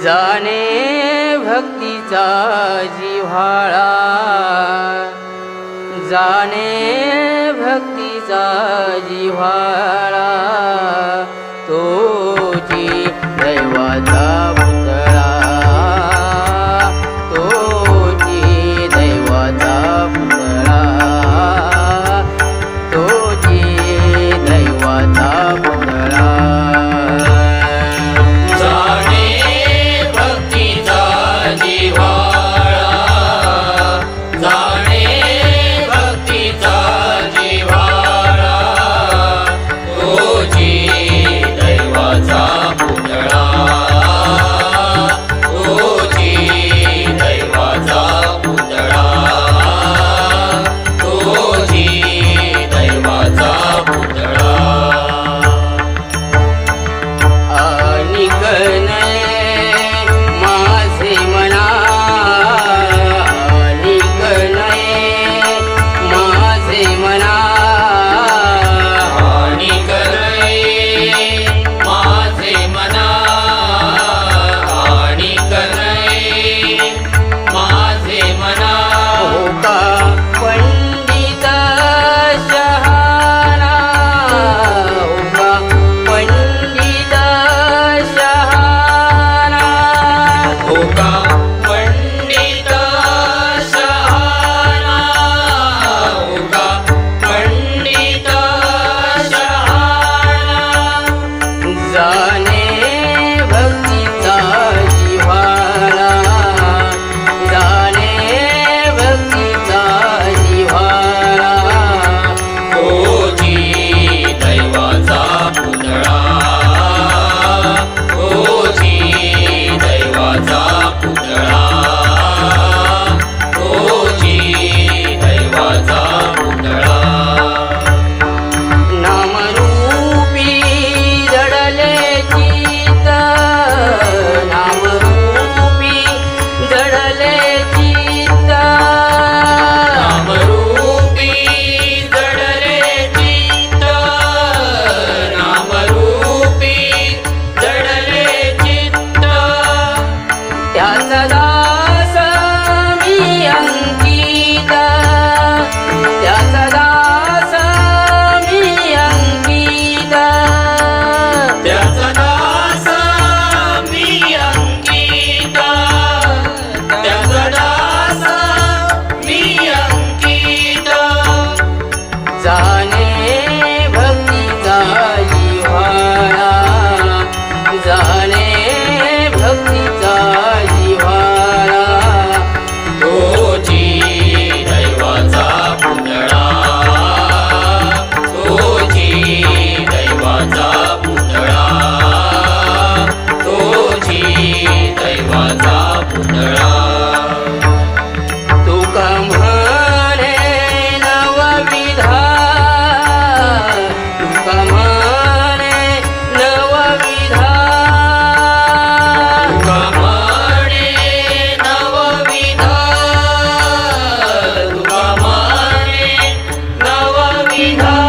जाणे भक्तीचा जिव्हाळा. जाणे भक्तीचा जिव्हाळा. Hare